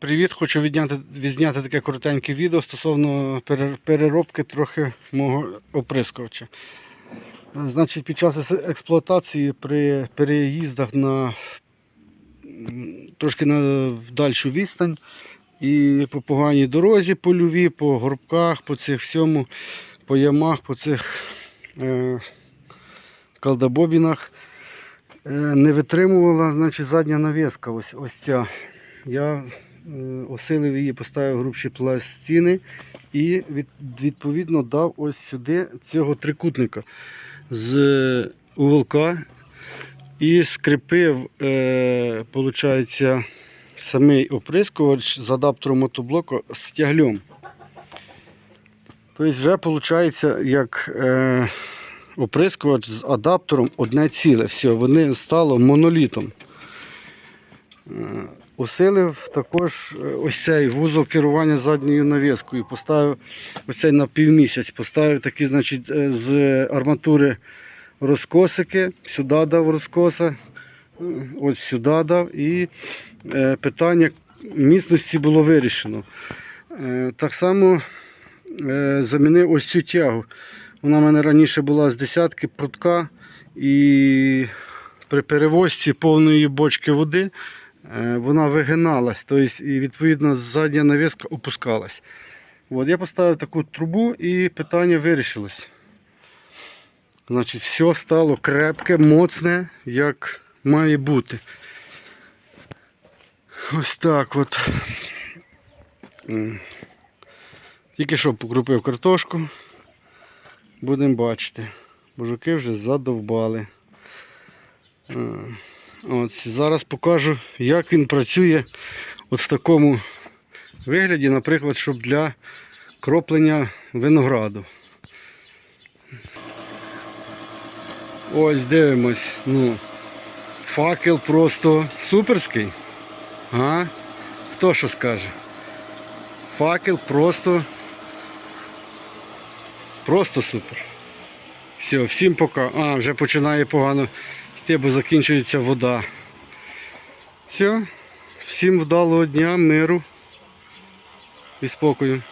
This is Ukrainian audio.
Привіт, хочу відняти, відзняти таке коротеньке відео стосовно переробки трохи мого оприскувача. Значить, під час експлуатації при переїздах на трошки на дальшу відстань і по поганій дорозі по польові, по горбках, по цих всьому, по ямах, по цих е, калдабобінах е, не витримувала значить, задня навіска. Ось, ось ця. Я осилив її, поставив грубші пластини і відповідно дав ось сюди цього трикутника з уголка і скріпив, е, самий оприскувач з адаптером мотоблоку з тяглем. Тобто вже виходить, як е, оприскувач з адаптером одне ціле. Все, вони стало монолітом. Усилив також е, ось цей вузол керування задньою навіскою. Поставив ось цей на півмісяць. Поставив такі, значить, е, з арматури розкосики. Сюди дав розкоса, ось сюди дав. І е, питання міцності було вирішено. Так само замінив ось цю тягу. Вона в мене раніше була з десятки прутка. І при перевозці повної бочки води вона вигиналась, тобто, і відповідно задня навіска опускалась. От, я поставив таку трубу і питання вирішилось. Значить, все стало крепке, моцне, як має бути. Ось так от. Тільки що покрупив картошку. Будемо бачити. Божуки вже задовбали. От, зараз покажу, як він працює от в такому вигляді, наприклад, щоб для кроплення винограду. Ось дивимось. Ну, факел просто суперський. А? Хто що скаже? Факел просто. Просто супер. Все, всім пока. А, вже починає погано йти, бо закінчується вода. Все. Всім вдалого дня, миру і спокою.